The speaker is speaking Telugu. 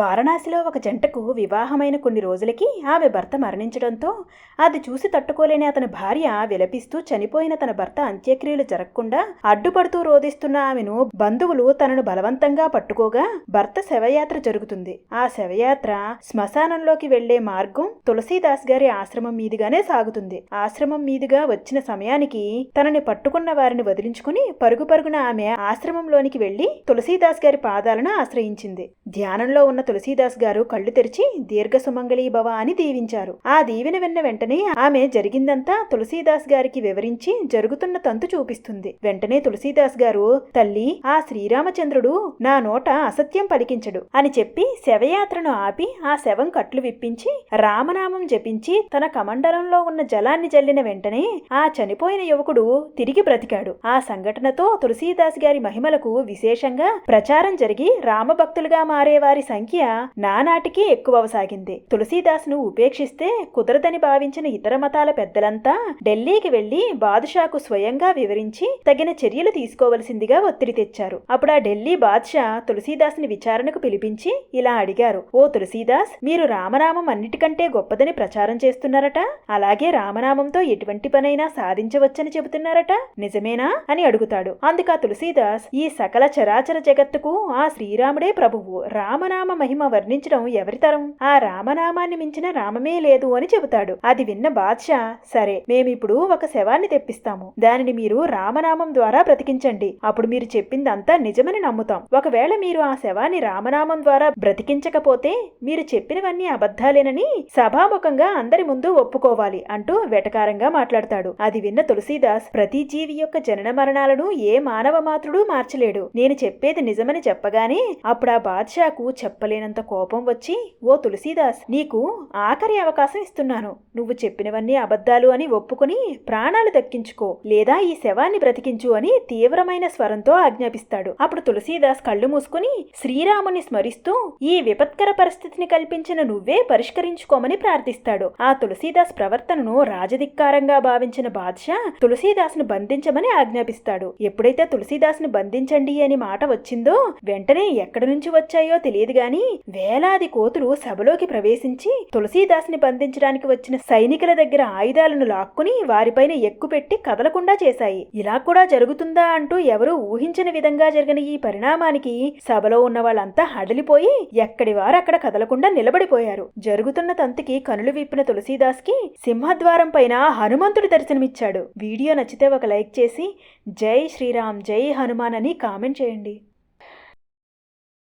వారణాసిలో ఒక జంటకు వివాహమైన కొన్ని రోజులకి ఆమె భర్త మరణించడంతో అది చూసి తట్టుకోలేని అతని భార్య విలపిస్తూ చనిపోయిన తన భర్త అంత్యక్రియలు జరగకుండా అడ్డుపడుతూ రోధిస్తున్న ఆమెను బంధువులు తనను బలవంతంగా పట్టుకోగా భర్త శవయాత్ర జరుగుతుంది. ఆ శవయాత్ర శ్మశానంలోకి వెళ్ళే మార్గం తులసీదాస్ గారి ఆశ్రమం మీదుగానే సాగుతుంది. ఆశ్రమం మీదుగా వచ్చిన సమయానికి తనని పట్టుకున్న వారిని వదిలించుకుని పరుగు పరుగున ఆమె ఆశ్రమంలోనికి వెళ్ళి తులసీదాస్ గారి పాదాలను ఆశ్రయించింది. ధ్యానంలో ఉన్న తులసీదాస్ గారు కళ్ళు తెరిచి దీర్ఘ సుమంగళీ భవ అని దీవించారు. ఆ దీవెన విన్న వెంటనే ఆమె జరిగిందంతా తులసీదాస్ గారికి వివరించి జరుగుతున్న తంతు చూపిస్తుంది. వెంటనే తులసీదాస్ గారు తల్లి ఆ శ్రీరామచంద్రుడు నా నోట అసత్యం పలికించడు అని చెప్పి శవయాత్రను ఆపి ఆ శవం కట్లు విప్పించి రామనామం జపించి తన కమండలంలో ఉన్న జలాన్ని జల్లిన వెంటనే ఆ చనిపోయిన యువకుడు తిరిగి బ్రతికాడు. ఆ సంఘటనతో తులసీదాస్ గారి మహిమలకు విశేషంగా ప్రచారం జరిగి రామభక్తులుగా మారేవారి సంఖ్య సంఖ్య నానాటికి ఎక్కువవసాగింది. తులసీదాస్ను ఉపేక్షిస్తే కుదరదని భావించిన ఇతర మతాల పెద్దలంతా ఢిల్లీకి వెళ్ళి బాదుషాకు స్వయంగా వివరించి తగిన చర్యలు తీసుకోవలసిందిగా ఒత్తిడి తెచ్చారు. అప్పుడు ఆ ఢిల్లీ బాద్షా తులసీదాస్ని విచారణకు పిలిపించి ఇలా అడిగారు. ఓ తులసీదాస్ మీరు రామనామం అన్నిటికంటే గొప్పదని ప్రచారం చేస్తున్నారట? అలాగే రామనామంతో ఎటువంటి పనైనా సాధించవచ్చని చెబుతున్నారట? నిజమేనా? అని అడుగుతాడు. అందుకు ఆ తులసీదాస్ ఈ సకల చరాచర జగత్తుకు ఆ శ్రీరాముడే ప్రభువు. రామనామ మహిమ వర్ణించడం ఎవరితరం ఆ రామనామాన్ని మించిన రామమే లేదు అని చెబుతాడు. అది విన్న బాద్షా సరే మేమిప్పుడు ఒక శవాన్ని తెప్పిస్తాము. దానిని మీరు రామనామం ద్వారా బ్రతికించండి. అప్పుడు మీరు చెప్పిందంతా నిజమని నమ్ముతాం. ఒకవేళ మీరు ఆ శవాన్ని రామనామం ద్వారా బ్రతికించకపోతే మీరు చెప్పినవన్నీ అబద్ధాలేనని సభాముఖంగా అందరి ముందు ఒప్పుకోవాలి అంటూ వెటకారంగా మాట్లాడతాడు. అది విన్న తులసీదాస్ ప్రతి జీవి యొక్క జనన మరణాలను ఏ మానవ మాత్రుడు మార్చలేడు. నేను చెప్పేది నిజమని చెప్పగానే అప్పుడు ఆ బాద్షాకు చెప్పలేనంత కోపం వచ్చి ఓ తులసీదాస్ నీకు ఆఖరి అవకాశం ఇస్తున్నాను. నువ్వు చెప్పినవన్నీ అబద్ధాలు అని ఒప్పుకుని ప్రాణాలు దక్కించుకో. లేదా ఈ శవాన్ని బ్రతికించు అని తీవ్రమైన స్వరంతో ఆజ్ఞాపిస్తాడు. అప్పుడు తులసీదాస్ కళ్ళు మూసుకుని శ్రీరాముని స్మరిస్తూ ఈ విపత్కర పరిస్థితిని కల్పించిన నువ్వే పరిష్కరించుకోమని ప్రార్థిస్తాడు. ఆ తులసీదాస్ ప్రవర్తనను రాజధిక్కారంగా భావించిన బాద్షా తులసీదాస్ను బంధించమని ఆజ్ఞాపిస్తాడు. ఎప్పుడైతే తులసీదాస్ను బంధించండి అని మాట వచ్చిందో వెంటనే ఎక్కడి నుంచి వచ్చాయో తెలియదు గాని వేలాది కోతులు సభలోకి ప్రవేశించి తులసీదాస్ని బంధించడానికి వచ్చిన సైనికుల దగ్గర ఆయుధాలను లాక్కుని వారిపైన ఎక్కుపెట్టి కదలకుండా చేశాయి. ఇలా కూడా జరుగుతుందా అంటూ ఎవరూ ఊహించని విధంగా జరిగిన ఈ పరిణామానికి సభలో ఉన్న వాళ్ళంతా హడలిపోయి ఎక్కడి వారు అక్కడ కదలకుండా నిలబడిపోయారు. జరుగుతున్న తంతికి కనులు విప్పిన తులసీదాస్కి సింహద్వారం పైన హనుమంతుడు దర్శనమిచ్చాడు. వీడియో నచ్చితే ఒక లైక్ చేసి జై శ్రీరామ్ జై హనుమాన్ అని కామెంట్ చేయండి.